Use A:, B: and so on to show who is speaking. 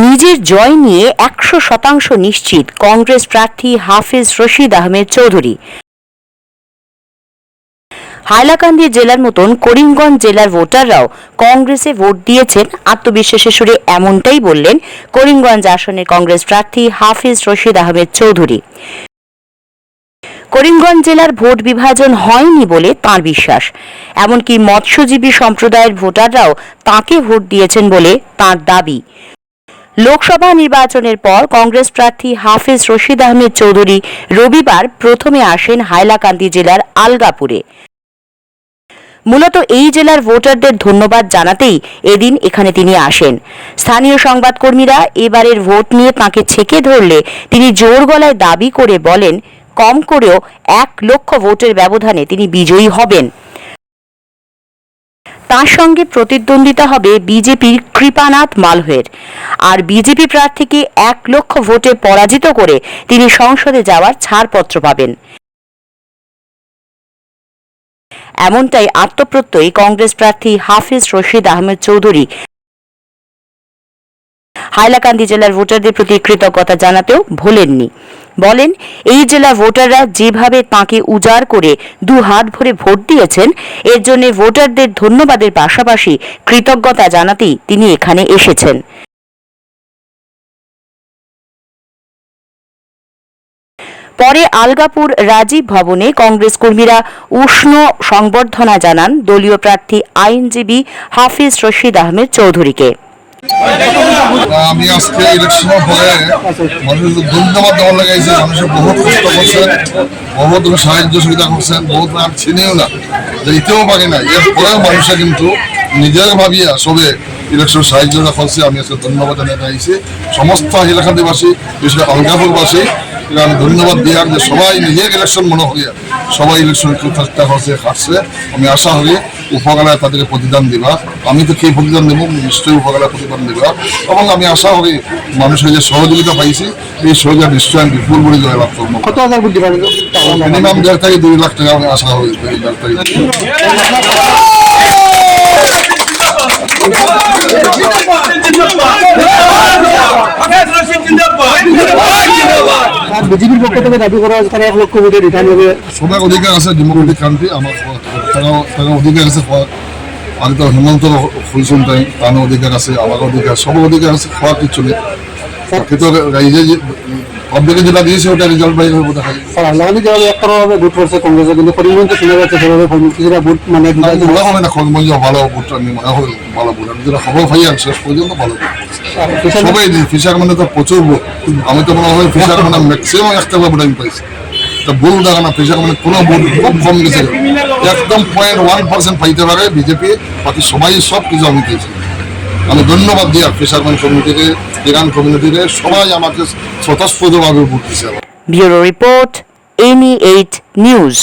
A: নিজের জয় নিয়ে একশো শতাংশ নিশ্চিত কংগ্রেস প্রার্থী হাফিজ রশিদ আহমেদ চৌধুরী। হাইলাকান্দি জেলার মতন করিমগঞ্জ জেলার ভোটাররাও কংগ্রেসে ভোট দিয়েছেন। আত্মবিশ্বাসের সুরে এমনটাই বললেন করিমগঞ্জ আসনের কংগ্রেস প্রার্থী হাফিজ রশিদ আহমেদ চৌধুরী। করিমগঞ্জ জেলার ভোট বিভাজন হয়নি বলে তাঁর বিশ্বাস। এমনকি মৎস্যজীবী সম্প্রদায়ের ভোটাররাও তাকে ভোট দিয়েছেন বলে তাঁর দাবি। লোকসভা নির্বাচনের পর কংগ্রেস প্রার্থী হাফিজ রশিদ আহমেদ চৌধুরী রবিবার প্রথমে আসেন হাইলাকান্দি জেলার আলগাপুরে। মূলত এই জেলার ভোটারদের ধন্যবাদ জানাতেই এদিন এখানে তিনি আসেন। স্থানীয় সংবাদকর্মীরা এবারের ভোট নিয়ে তাঁকে ছেকে ধরলে তিনি জোর গলায় দাবি করে বলেন, কম করেও এক লক্ষ ভোটের ব্যবধানে তিনি বিজয়ী হবেন। তার সঙ্গে প্রতিদ্বন্দ্বিতা হবে বিজেপির কৃপানাথ মালহের। আর বিজেপি প্রার্থীকে এক লক্ষ ভোটে পরাজিত করে তিনি সংসদে যাওয়ার ছাড়পত্র পাবেন। এমনটাই আত্মপ্রত্যয়ী কংগ্রেস প্রার্থী হাফিজ রশিদ আহমেদ চৌধুরী। হাইলাকান্দি জেলার ভোটারদের প্রতি কৃতজ্ঞতা জানাতেও ভোলেননি। বলেন, এই জেলা ভোটাররা যেভাবে তাকে উজাড় করে দু হাত ভরে ভোট দিয়েছেন, এর জন্য ভোটারদের ধন্যবাদের পাশাপাশি কৃতজ্ঞতা জানাতেই তিনি এখানে এসেছেন। পরে আলগাপুর রাজীব ভবনে কংগ্রেস কর্মীরা উষ্ণ সংবর্ধনা জানান দলীয় প্রার্থী, আইনজীবী হাফিজ রশিদ আহমেদ চৌধুরীকে।
B: আমি আজকে ইলেকশনের পরে মানুষের ধন্যবাদ দেওয়ার লাগাইছে মানুষের বহুত কষ্ট করছেন, বহুত সাহায্য সুবিধা করছেন, বহুত আর চিনিও না, যে ইতেও পারি না এর পরেও মানুষে কিন্তু নিজের ভাবিয়া সবে ইলেকশন সাহায্য করছে, আমি আজকে ধন্যবাদ জানাতে আইছি সমস্ত এলাকাবাসী বিশেষ করে অলগাপুরবাসী এরা আমি ধন্যবাদ দিয়ার যে সবাই নিজের ইলেকশন মনে হইয়া সবাই ইলেকশন চেষ্টা করছে খাটছে আমি আশা করি উপকালায় তাদেরকে প্রতিদান দিবা। আমি তো কে প্রতিদান দেবো? নিশ্চয়ই উপকালায় প্রতিদান দিবা। এবং আমি আশা করি মানুষের যে সহযোগিতা পাইছি এই সহযোগিতা নিশ্চয়ই আমি বিপুল বলে জয় লাভ করব।
C: কত হাজার বুদ্ধি
B: মিনিমাম দেড় থেকে দুই লাখ টাকা আমি আশা করি দেড় থেকে
C: বিজেপির পক্ষ থেকে দাবি করা হয়েছে তারা এক লক্ষ ভোটে রিটার্ন হবে।
B: সবার অধিকার আছে ডেমোক্রেটিক কান্ট্রি আমার তারা অধিকার আছে আমি তো হেমন্ত ফুলসুন তাই তার অধিকার আছে আমার অধিকার সব অধিকার আছে খাওয়ার কিছু নেই কিন্তু এই পাবলিকে যেটা দিয়েছে ওটা রেজাল্ট বাইরে হবে দেখা যায়
C: স্যার আল্লাহ যেভাবে একতরভাবে ভোট করছে কংগ্রেসে কিন্তু করিমগঞ্জে শোনা যাচ্ছে সেভাবে কিছুটা ভোট মানে
B: মনে হবে না খগমঞ্জ ভালো ভোট আমি মনে হবে ভালো ভোট। আমি যেটা খবর পাই আর শেষ পর্যন্ত ভালো ভোট। সবাই ফিশার মানে তো প্রচুর ভোট। আমি তো মনে হয় ফিশার মানে ম্যাক্সিমাম একটা ভোট আমি পাইছি। তা ভুল দেখা না ফিশার মানে কোনো ভোট খুব কম গেছে। একদম পয়েন্ট ওয়ান পার্সেন্ট পাইতে পারে বিজেপি বাকি সবাই সব কিছু আমি পেয়েছি আমি ধন্যবাদ দিই আর ফিশারম্যান কমিউনিটিকে ইরান কমিউনিটিকে সবাই আমাকে স্বতঃস্ফূর্তভাবে দিচ্ছে
A: bureau report, any eight news.